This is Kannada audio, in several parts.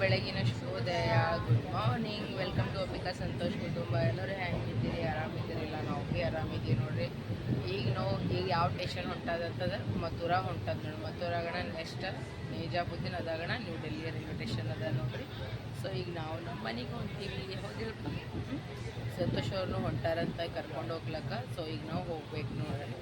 ಬೆಳಗಿನ ಶುಭೋದಯ good morning welcome to Ambika Santosh ಕುಟುಂಬ ಎಲ್ಲರೂ ಹೆಂಗಿದ್ದೀರಿ? ಆರಾಮಿದ್ದೀರಿಲ್ಲ? ನಾವು ಭೀ ಆರಾಮಿದ್ದೀವಿ ನೋಡ್ರಿ. ಈಗ ನಾವು, ಈಗ ಯಾವ ಟೇಷನ್ ಹೊಂಟದಂತದ ಮಥುರಾ ಹೊಂಟದ ನೋಡಿ ಮಥುರಾಗಣ ನೆಕ್ಸ್ಟ್ ನಿಜಾಬುದ್ದೀನ್ ಅದಾಗಣ ನ್ಯೂ ಡೆಲ್ಲಿ ರೈಲ್ವೆ ಟೇಷನ್ ಅದ ನೋಡ್ರಿ. ಸೊ ಈಗ ನಾವು ನಮ್ಮ ಮನೆಗೆ ಹೊಂಟೀವಿ. ಹೌದಿಲ್ಪ ಸಂತೋಷ್ ಅವ್ರನ್ನೂ ಹೊಂಟಾರಂತ ಕರ್ಕೊಂಡು ಹೋಗ್ಲಕ್ಕ. ಸೊ ಈಗ ನಾವು ಹೋಗ್ಬೇಕು ನೋಡ್ರಿ.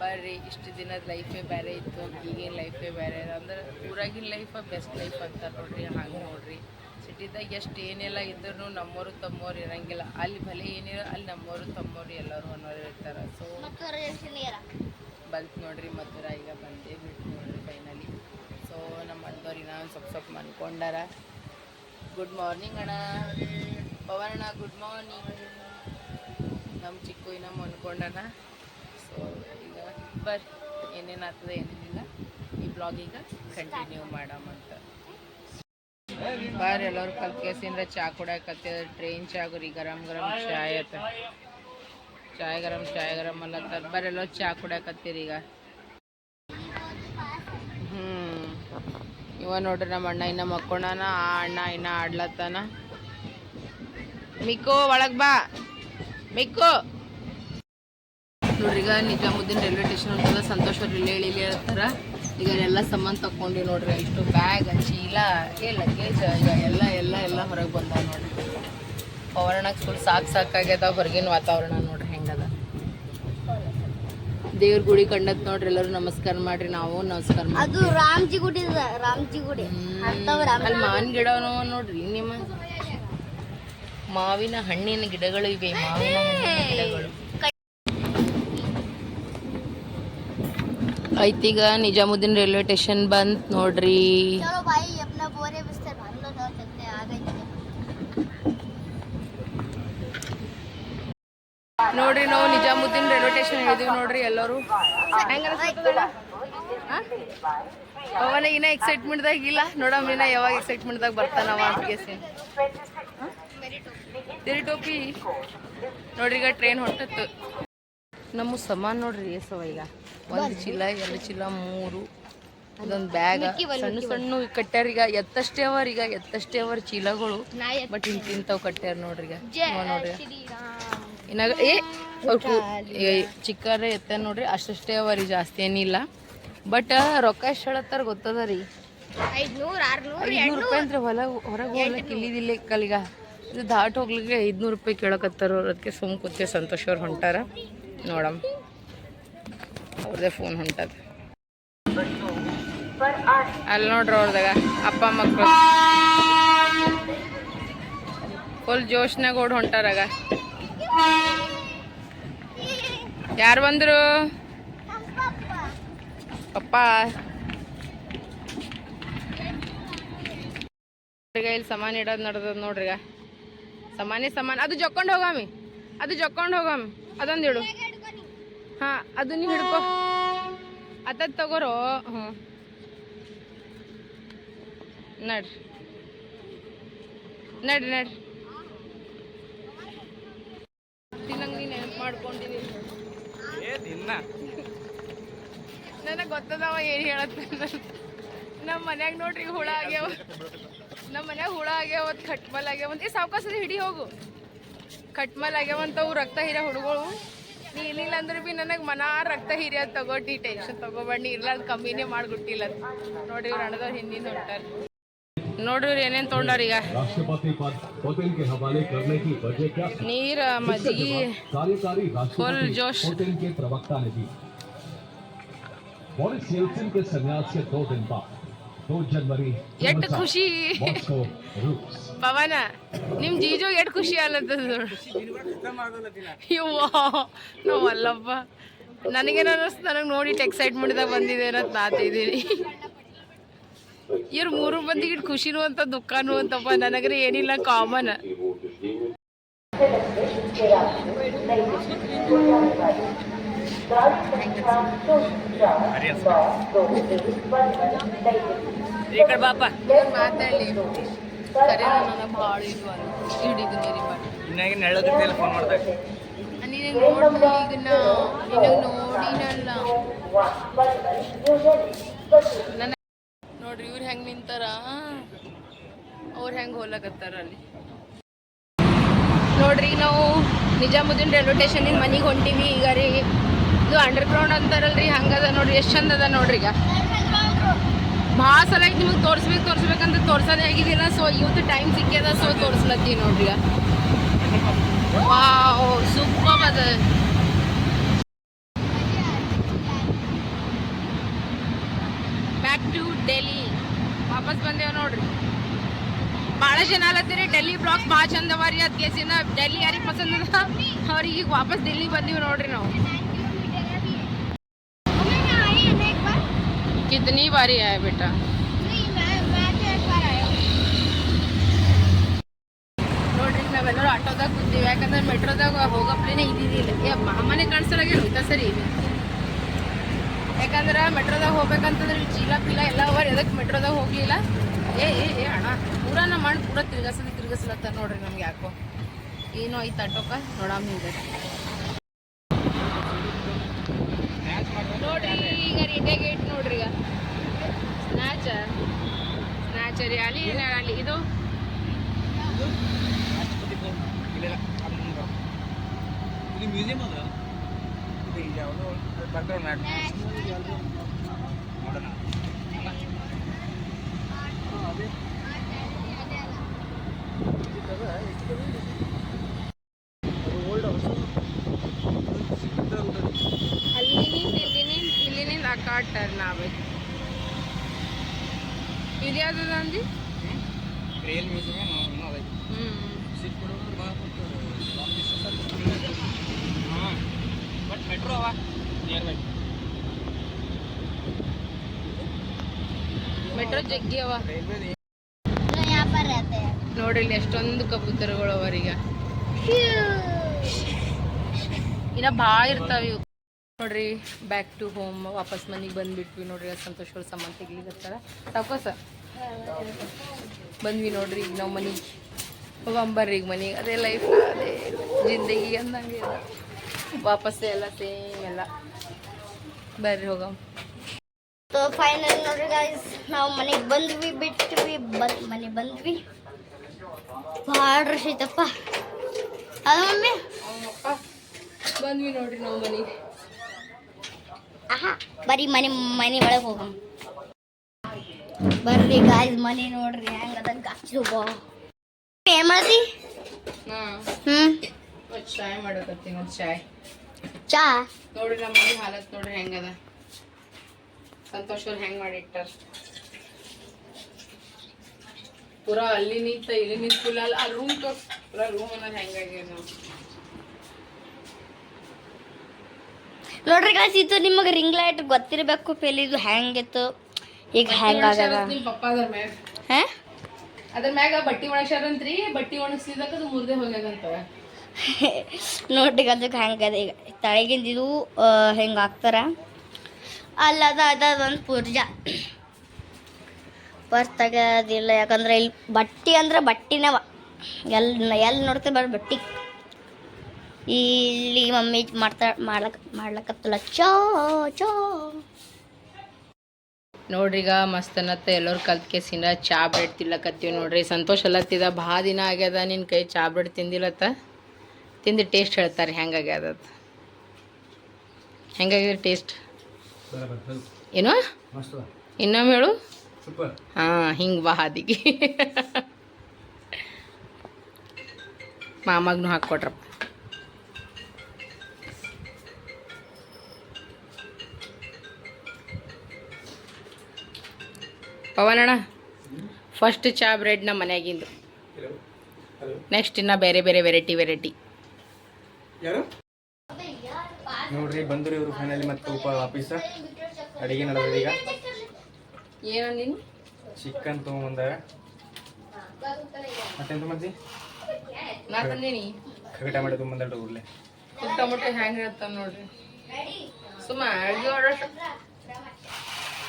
ಬರ್ರಿ, ಇಷ್ಟು ದಿನದ ಲೈಫೇ ಬೇರೆ ಇತ್ತು, ಈಗಿನ ಲೈಫೇ ಬೇರೆ ಅಂದ್ರೆ ಊರಾಗಿನ ಲೈಫ ಬೆಸ್ಟ್ ಲೈಫ್ ಅಂತ ನೋಡ್ರಿ, ಹಂಗೆ ನೋಡ್ರಿ. ಸಿಟಿದಾಗ ಎಷ್ಟು ಏನೆಲ್ಲ ಇದ್ರೂ ನಮ್ಮವರು ತಮ್ಮೋರು ಇರಂಗಿಲ್ಲ. ಅಲ್ಲಿ ಭಲೆ ಏನಿಲ್ಲ ಅಲ್ಲಿ ನಮ್ಮವರು ತಮ್ಮೋರು ಎಲ್ಲರೂ ಅನ್ನೋರು ಇರ್ತಾರೆ. ಸೊ ಬಂತು ನೋಡ್ರಿ ಮಧುರ ಈಗ ಬಂದೇ ಬಿಟ್ಟು ನೋಡ್ರಿ ಫೈನಲಿ ಸೊ ನಮ್ಮ ಅಣ್ಣದವ್ರು ನಾನು ಸ್ವಲ್ಪ ಸ್ವಲ್ಪ ಮನ್ಕೊಂಡಾರ. ಗುಡ್ ಮಾರ್ನಿಂಗ್ ಅಣ್ಣ. ಪವನಣ್ಣ ಗುಡ್ ಮಾರ್ನಿಂಗ್ ನಮ್ಮ ಚಿಕ್ಕು ಇನ್ನೂ ಮನ್ಕೊಂಡನ ಸೊ ಈಗ ಬರ್ರಿ ಏನೇನು ಆಗ್ತದೆ ಏನೇನಿಲ್ಲ ಈ ಬ್ಲಾಗ್ ಈಗ ಕಂಟಿನ್ಯೂ ಮಾಡಮಂತ ಬರ್ ಎಲ್ಲರೂ ಕಲ್ಕೇಸಿಂದ ಚಾ ಕುಡಿಯಕತ್ತಿದ ಟ್ರೈನ್ ಚಾ, ಗುರಿ ಗರಂ ಗರಂ ಚಾಯ್ ಚಾಯ್ ಗರಂ ಚಾಯ್ ಗರಂ ಅಲ್ಲ ಬರ್ ಎಲ್ಲರೂ ಚಾ ಕುಡಿಯಕತ್ತೀರಿ ಈಗ. ಹ್ಞೂ ಇವ ನೋಡ್ರಿ ನಮ್ಮ ಅಣ್ಣ ಇನ್ನ ಮಕ್ಕೊಂಡನ. ಆ ಅಣ್ಣ ಇನ್ನ ಆಡ್ಲತ್ತಾನ. ಮಿಕ್ಕು ಒಳಗ್ ಬಾ. ಮಿಕ್ಕು. ನೋಡ್ರಿಗ ಈಗ ನಿಜಾಮುದ್ದೀನ್ ರೈಲ್ವೆ ಸ್ಟೇಷನ್ ಅಂತಂದ್ರೆ ಸಂತೋಷ ಇಲ್ಲೇ ಇಳಿಲಿ ಹೇಳ್ತಾರ. ಈಗ ಎಲ್ಲ ಸಾಮಾನು ತಗೊಂಡು ನೋಡ್ರಿ ಇಷ್ಟು ಬ್ಯಾಗ್ ಚೀಲ ಏ ಲಗೇಜ್ ಈಗ ಎಲ್ಲ ಎಲ್ಲ ಎಲ್ಲ ಹೊರಗೆ ಬಂದಾವ ನೋಡ್ರಿ. ಪವರ್ಣಕ್ಕೆ ಫುಲ್ ಸಾಕು ಸಾಕಾಗ್ಯದ ಹೊರಗಿನ ವಾತಾವರಣ ನೋಡ್ರಿ ಹೆಂಗದ ದೇವ್ರ ಗುಡಿ ಕಂಡತ್ ನೋಡ್ರಿ ಎಲ್ಲರೂ ನಮಸ್ಕಾರ ಮಾಡ್ರಿ ನಾವು ನಮಸ್ಕಾರ ಮಾಡಿ ಅದು ರಾಮ್ಜಿ ಗುಡಿ ರಾಮ್ಜಿ ಗುಡಿ. ಅಂತವ್ ರಾಮ್ ಅಲ್ಲಿ ಮಾವಿನ ಗಿಡ ನೋಡ್ರಿ ನಿಮ್ಮ ಮಾವಿನ ಹಣ್ಣಿನ ಗಿಡಗಳು ಇವೆ ಮಾವಿನ ಹಣ್ಣಿನ ಗಿಡಗಳು. ಐತಿಗ ನಿಜಾಮುದ್ದೀನ್ ರೈಲ್ವೆ ಸ್ಟೇಷನ್ ಬಂತ್ ನೋಡ್ರಿ. ನೋಡ್ರಿ ನಾವು ನಿಜಾಮುದ್ದೀನ್ ರೈಲ್ವೆ ಸ್ಟೇಷನ್ ಇಳಿದೀವಿ ನೋಡ್ರಿ ಎಲ್ಲರೂ. ಅವನ ಇನ್ನ ಎಕ್ಸೈಟ್ಮೆಂಟ್ದಾಗ ಇಲ್ಲ. ನೋಡಮ್ಮ ಇನ್ನ ಯಾವಾಗ ಎಕ್ಸೈಟ್ಮೆಂಟ್ದಾಗ ಬರ್ತಾನವ ಅಂತ ಕೇಸಿ ಟೋಪಿ ನೋಡ್ರಿ ಈಗ ಟ್ರೈನ್ ಹೊಟ್ಟತ್ತು ನಮ್ಮ ಸಮಾನ್ ನೋಡ್ರಿ ಸವ ಈಗ. ಒಂದು ಚೀಲ ಎರಡು ಚೀಲ ಮೂರು. ಅದೊಂದು ಬ್ಯಾಗ್. ಸಣ್ಣ ಸಣ್ಣ ಕಟ್ಟ್ಯಾರ ಈಗ. ಎತ್ತಷ್ಟೇ ಅವರ್ ಈಗ ಎತ್ತಷ್ಟೇ ಅವರ್ ಚೀಲಗಳು. ಬಟ್ ಇಂತ ತಿಂತಾವ್ ಕಟ್ಟ್ಯಾರ ನೋಡ್ರಿ ಈಗ. ನೋಡ್ರಿ ಇನ್ನಾಗ ಏ ಚಿಕ್ಕರೆ ಎತ್ತ ನೋಡ್ರಿ ಅಷ್ಟಷ್ಟೇ ಅವರಿ ಜಾಸ್ತಿ ಏನಿಲ್ಲ ಬಟ್ ರೊಕ್ಕ ಎಷ್ಟು ಹೇಳತ್ತಾರ ಗೊತ್ತದ ರೀ? ಐದ್ನೂರು ರೂಪಾಯಿ ಅಂದ್ರೆ ಹೊಲ ಹೊರಗೆ ಹೋಗ್ಲಿಕ್ಕೆ ಇಲ್ಲಿದಿಲ್ಲ ಕಲಿಗ. ಇದು ದಾಟ್ ಹೋಗ್ಲಿಕ್ಕೆ ಐದ್ನೂರು ರೂಪಾಯಿ ಕೇಳಕತ್ತಾರ ಅದಕ್ಕೆ ಸುಮ್ ಕೂತಿ ಸಂತೋಷ್ ಅವ್ರು ಹೊಂಟಾರ. ನೋಡಮ್. ಅವ್ರದೇ ಫೋನ್ ಹೊಂಟದ. ಅಲ್ಲಿ ನೋಡ್ರಿ ಅವ್ರದಾಗ. ಅಪ್ಪ ಮಕ್ಕಳು ಫುಲ್ ಜೋಶ್ನಾಗ ಓಡ್ ಹೊಂಟಾರಾಗ. ಯಾರು ಬಂದ್ರು? ಪಪ್ಪ. ಇಲ್ಲಿ ಸಮಾನ ಇಡೋದು ನಡ್ದದ ನೋಡ್ರಿಗ. ಸಾಮಾನೇ ಸಮಾನ. ಅದು ಜೊಕ್ಕೊಂಡು ಹೋಗಾಮಿ ಅದು ಜೊಕ್ಕೊಂಡು ಹೋಗಾಮಿ ಅದೊಂದು ಇಡು. ಹಾಂ ಅದು ನೀವು ಹಿಡ್ಕೊ. ಅದದ್ ತಗೋರೋ. ಹ್ಞೂ ನಡ್ರಿ. ನಡ್ರಿ ನಡ್ರಿ. ನಂಗೆ ನೀನು ನೆನಪು ನನಗೆ ಗೊತ್ತದವ ಏನು ಹೇಳತ್ತ ನಮ್ಮ ಮನ್ಯಾಗ ನೋಡ್ರಿ ಹುಳ ಆಗ್ಯಾವ. ನಮ್ಮ ಮನ್ಯಾಗ ಹುಳ ಆಗ್ಯಾವ ಖಟ್ಮಲ್ ಆಗ್ಯಾವ ಏ ಸಾವ್ಕಾಸದ ಹಿಡಿ ಹೋಗು ಖಟ್ಮಲ್ ಆಗ್ಯಾವಂತ ಅವು ರಕ್ತ ಹೀರ ಹುಡುಗಳು ನೀ ಇಲ್ಲಿಲ್ಲ ಅಂದ್ರೆ ಬಿ ನನಗೆ ಮನ ರಕ್ತ ಹೀರಿಯೋದು ತಗೋಟಿ ಟೆನ್ಷನ್ ತಗೋಬೇಡಿ ಇರ್ಲಾರ್ದು ಕಮ್ಮಿನೇ ಮಾಡ್ಬಿಟ್ಟಿಲ್ಲ ನೋಡ್ರಿ ಇವ್ರು ಅಣ್ಣದವ್ರು ಹಿಂದಿನ ಹೊಂಟಾರ ನೋಡ್ರಿ ಇವ್ರು ಏನೇನು ತೊಗೊಂಡಾರ ಈಗ राष्ट्रपति पद होटल के हवाले करने की वजह क्या थी? ನೀರ ಮಜ್ಜಿಗೆ कार्यकारी फुल राष्ट्रपति जोश। होटल के प्रवक्ता ने दी बोरिस येल्सिन के संन्यास के दो दिन बाद दो जनवरी ಎಷ್ಟು ಖುಷಿ. ಪವನ ನಿಮ್ ಜೀಜು ಎಷ್ಟು ಖುಷಿ ಅಲ್ಲತ್ತದ ನೋವಲ್ಲಪ್ಪ. ನನಗೇನು ಅನ್ನಿಸ್ತು ನನಗೆ ನೋಡಿ ಎಕ್ಸೈಟ್ಮೆಂಟ್ದಾಗ ಬಂದಿದೆ ಅಂತ ನಾತಿದ್ದೀನಿ ಇವ್ರು ಮೂರು ಮಂದಿಗೆ ಇಟ್ಟು ಖುಷಿನೂ ಅಂತ ದುಃಖನೂ ಅಂತಪ್ಪ ನನಗ್ರೆ ಏನಿಲ್ಲ ಕಾಮನ್ ಕಡೆ ಬಾಪ. ಮಾತಾಡಲಿ. ಸರಿ ನನಗೆ ಭಾಳ ಇದು ಅಲ್ಲ. ಹಿಡಿದು ನೀರಿ ಮಾಡಿ. ಇನ್ನಾಗ ನೆಳ್ಳದಿರ್ತಿಲ್ಲ ಫೋನ್ ಮಾಡ್ದಾಗ. ನೀನು ನೋಡಿ ಈಗ ನಾ ನಿನಗೆ ನೋಡಿನಲ್ಲ. ನನ್ನ ನೋಡ್ರಿ ಇವ್ರು ಹೆಂಗ್ ನಿಂತಾರ? ಅವ್ರು ಹೆಂಗೆ ಹೋಗ್ಲಕತ್ತಾರ ಅಲ್ಲಿ? ನೋಡ್ರಿ ನಾವು ನಿಜಾಮುದ್ದೀನ್ ರೈಲ್ವೆ ಸ್ಟೇಷನಿಂದ ಮನೆಗೆ ಹೊಂಟೀವಿ ಈಗ ರೀ. ಇದು ಅಂಡರ್ ಗ್ರೌಂಡ್ ಅಂತಾರಲ್ರಿ ಹಂಗದ ನೋಡ್ರಿ ಎಷ್ಟು ಚಂದ ಅದ ನೋಡ್ರಿ ಈಗ. ಭಾಳ ಸಲ ನಿಮಗೆ ತೋರಿಸ್ಬೇಕು ತೋರಿಸ್ಬೇಕಂತ ತೋರ್ಸೋದೇ ಆಗಿದ್ದಿಲ್ಲ ಸೊ ಇವತ್ತು ಟೈಮ್ ಸಿಕ್ಕ್ಯದ ಸೊ ತೋರಿಸ್ಲತ್ತೀವಿ ನೋಡ್ರಿ ವಾವ್ ಸೂಪರ್ ಅದ. ಬ್ಯಾಕ್ ಟು ಡೆಲ್ಲಿ ವಾಪಸ್ ಬಂದೇವ್ ನೋಡ್ರಿ. ಭಾಳ ಜನ ಅಲ್ಲತ್ತೀರಿ ಡೆಲ್ಲಿ ಬ್ಲಾಕ್ ಭಾಳ ಚಂದವ ರೀ ಅದ್ ಡೆಲ್ಲಿ ಯಾರಿಗೆ ಪಸಂದ್ ಅವ್ರಿಗೆ ಈಗ ವಾಪಸ್ ಡೆಲ್ಲಿ ಬಂದೀವಿ ನೋಡ್ರಿ ನಾವು. ಕಿತನಿ ಬಾರಿ ಆಯ ಬೇಟಾ नहीं मैं मैं तो एक बार आया हूँ ನೋಡ್ರಿ ನಾವೆಲ್ಲರೂ ಆಟೋದಾಗ ಕೂತೀವಿ ಯಾಕಂದ್ರೆ ಮೆಟ್ರೋದಾಗ ಹೋಗೋ ಪ್ಲೇನೆ ಇದ್ದಿದ್ದಿಲ್ಲ ಏ ಮಾಮನೆ ಕಾಣಿಸಲಾಗಿ ಹೋಯ್ತಾ ಸರಿ ಯಾಕಂದ್ರೆ ಮೆಟ್ರೋದಾಗ ಹೋಗ್ಬೇಕಂತಂದ್ರೆ ಇಲ್ಲಿ ಚೀಲ ಪೀಲ ಎಲ್ಲ ಅವ ಎದಕ್ಕೆ ಮೆಟ್ರೋದಾಗ ಹೋಗ್ಲಿಲ್ಲ ಏ ಏ ಏ ಅಣ್ಣ ಪೂರ ನಮ್ಮ ಮಾಡಿ ಪೂರ ತಿರ್ಗಸದ ತಿರ್ಗಸ್ಲತ್ತ ನೋಡ್ರಿ ನಮ್ಗೆ ಯಾಕೋ ಏನೋ ಐತೆ ಆಟೋಕ ನೋಡಮ್ಮ ಹಿಂಗೆ ಕಾರ್ಡ್ ಟರ್ನ್ ಆಗ್ಬೇಕು ಇದು ಯಾವ್ದದ ಅಂದಿ ರಿಯಲ್ ಮ್ಯೂಸಿಯಂ ಇನ್ನೂ ಅದ ಹ್ಞೂ ಹಾಂ ಬಟ್ ಮೆಟ್ರೋ ಅವ ನಿಯರ್ ಬೈ ಮೆಟ್ರೋ ಜಗ್ಗಿ ಅವ. ನೋಡ್ರಿ ಇಲ್ಲಿ ಎಷ್ಟೊಂದು ಕಬೂತರ್ಗಳು ಅವರೀಗ ಇನ್ನ ಭಾಳ ಇರ್ತಾವ ಇವು. ನೋಡ್ರಿ ಬ್ಯಾಕ್ ಟು ಹೋಮ್ ವಾಪಸ್ ಮನೆಗೆ ಬಂದ್ಬಿಟ್ವಿ ನೋಡ್ರಿ ಸಂತೋಷ್ ಅವ್ರ ತೆಗಿಲಿಕ್ಕೆ ತೆಗಿಲಿಕತ್ತಾರ ಬಂದ್ವಿ ನೋಡ್ರಿ ಈಗ ನಾವು ಮನೆಗೆ. ಹೋಗಂಬರ್ರಿ ಈಗ ಮನೆಗೆ. ಅದೇ ಲೈಫ್ ಅದೇ ಜಿಂದಗಿ ಅಂದಂಗೆ ವಾಪಸ್ಸೇ ಎಲ್ಲ ಸೇಮ್ ಎಲ್ಲ. ಬರ್ರಿ ಹೋಗಮ್ಮ तो ಫೈನಲ್ ನೋಡ್ರಿ ಗಾಯ್ಸ್ ನಾವು ಮನೆಗೆ ಬಂದ್ವಿ ಬಿಟ್ವಿ ಬಂದ್ ಮನೆಗೆ ಬಂದ್ವಿ. ಭಾಳ ರಶ್ ಐತಪ್ಪ. ಅದ ಮಮ್ಮಿ? ಬಂದ್ವಿ ನೋಡ್ರಿ ನಾವು ಮನೆಗೆ. ಆಹಾ ಬರೀ ಮನೆ ಮನೆ ಒಳಗೆ ಹೋಗಮ್ ಬರ್ರಿ ಗಾಯ್ಸ್ ಮನೆ ನೋಡ್ರಿ ಹೆಂಗದ ಗಾಚು ಬಾ ಏನ್ ಮಾಡ್ತಿ? ಹಾಂ ಹ್ಮ್? ಒಂದು ಚಾಯ್ ಮಾಡಕತ್ತೀನಿ ಒಂದು ಚಾಯ್. ಚಾ? ನೋಡ್ರಿ ನಮ್ಮ ಮನೆ ಹಾಲತ್ ನೋಡ್ರಿ ಹೆಂಗದ ಸಂತೋಷ್ ಅವ್ರು ಹೆಂಗ್ ಮಾಡಿಟ್ಟಾರ? ಪೂರಾ ಅಲ್ಲಿ ನಿಂತ ಇಲ್ಲಿ ನಿಂತಿಲ್ಲ ಅಲ್ಲಿ ಆ ರೂಮ್ ತೋರ್ಸ್ ಪೂರಾ ರೂಮ್ ಅನ್ನೋದು ಹೆಂಗಾಗ್ಯದ ನಾವು ನೋಡ್ರಿ ಗಾಯ್ಸ್ ಇದು ನಿಮಗೆ ರಿಂಗ್ ಲೈಟ್ ಗೊತ್ತಿರಬೇಕು ಪೆಲ್ ಇದು ಹೆಂಗಿತ್ತು ಈಗ ಹೆಂಗಾಗ್ಯದ ನಿಮ್ಮ ಪಪ್ಪ ಅದ್ರ ಮ್ಯಾಗ. ಹಾ? ಅದ್ರ ಮ್ಯಾಗ ಬಟ್ಟಿ ಒಣಗ್ಸ್ಯಾರಂತ್ರಿ ಬಟ್ಟಿ ಅದು ಮುರ್ದೆ ಹೋಗ್ಯಾದಂತವ ನೋಡ್ರಿ ಅದಕ್ಕೆ ಹೆಂಗದ ಈಗ ತಳಗಿಂದ ಇದು ಹೆಂಗ ಹಾಕ್ತಾರ? ಅಲ್ಲದ ಅದ ಒಂದು ಪೂರ್ಜಾ. ಪರ್ಸ್ ತೆಗೋದಿಲ್ಲ ಯಾಕಂದ್ರೆ ಇಲ್ಲಿ ಬಟ್ಟಿ ಅಂದ್ರೆ ಬಟ್ಟಿನವ. ಎಲ್ಲಿ ಎಲ್ಲಿ ನೋಡ್ತೀವಿ ಬರೀ, ಬಟ್ಟಿ. ಇಲ್ಲಿ ಮಮ್ಮಿ ಮಾಡ್ತಾ, ಮಾಡ್ಲಕ್, ಮಾಡ್ಲಕತ್ತಲ್ಲ. ಚೋ ಚೋ. ನೋಡ್ರಿ ಈಗ ಮಸ್ತ್ ಎಲ್ಲರೂ ಕಲ್ತ್ ಕೇಸಿನ ಚಾ ಬ್ರೆಡ್ ತಿನ್ಲಕತ್ತೀವಿ ನೋಡ್ರಿ. ಸಂತೋಷ ಅಲ್ಲತ್ತಿದ. ಭಾಳ ದಿನ ಆಗ್ಯದ ನಿನ್ನ ಕೈ ಚಾ ಬ್ರೆಡ್ ತಿಂದಿಲ್ಲತ್ತ? ತಿಂದು ಟೇಸ್ಟ್ ಹೇಳ್ತಾರೆ. ಹೆಂಗಾಗ್ಯದ ಅದು? ಹೆಂಗಾಗ್ಯದ ಟೇಸ್ಟ್ ಏನು? ಇನ್ನೊಮ್ಮೆ ಹೇಳು. ಹಾಂ ಹಿಂಗೆ ಬಾ ಹಾದಿಗೆ. ಮಾಮಾಗ್ನು ಹಾಕ್ಕೊಟ್ರಪ್ಪ. ಪವನಣ್ಣ ಫಸ್ಟ್ ಚಾ ಬ್ರೆಡ್ ನಮ್ಮ ಮನೆಯಾಗಿಂದು. ನೆಕ್ಸ್ಟ್ ಇನ್ನು ಬೇರೆ ಬೇರೆ ವೆರೈಟಿ ವೆರೈಟಿ ಯಾರು? ನೋಡ್ರಿ ಬಂದ್ರು ಇವರು ಫೈನಲಿ ಮತ್ತೆ ಉಪ ವಾಪೀಸ ಅಡಿಗೆ ನಡೆದ ಈಗ. ಏನೋ ನೀನು? ಚಿಕನ್ ತೊಗೊಂಬಂದಾರ. ಮತ್ತೆಂತ ಮಂದಿ ನಾ ತಂದೀನಿ ಟೊಮೆಟೊ ತೊಗೊಂಬಂದಾರ ಊರ್ಲೆ ಟೊಮೆಟೊ ಹೆಂಗೆ ಇರ್ತಾವ ನೋಡ್ರಿ. ಸುಮ್ಮ ಅಡಿಗೆ ಮಾಡೋ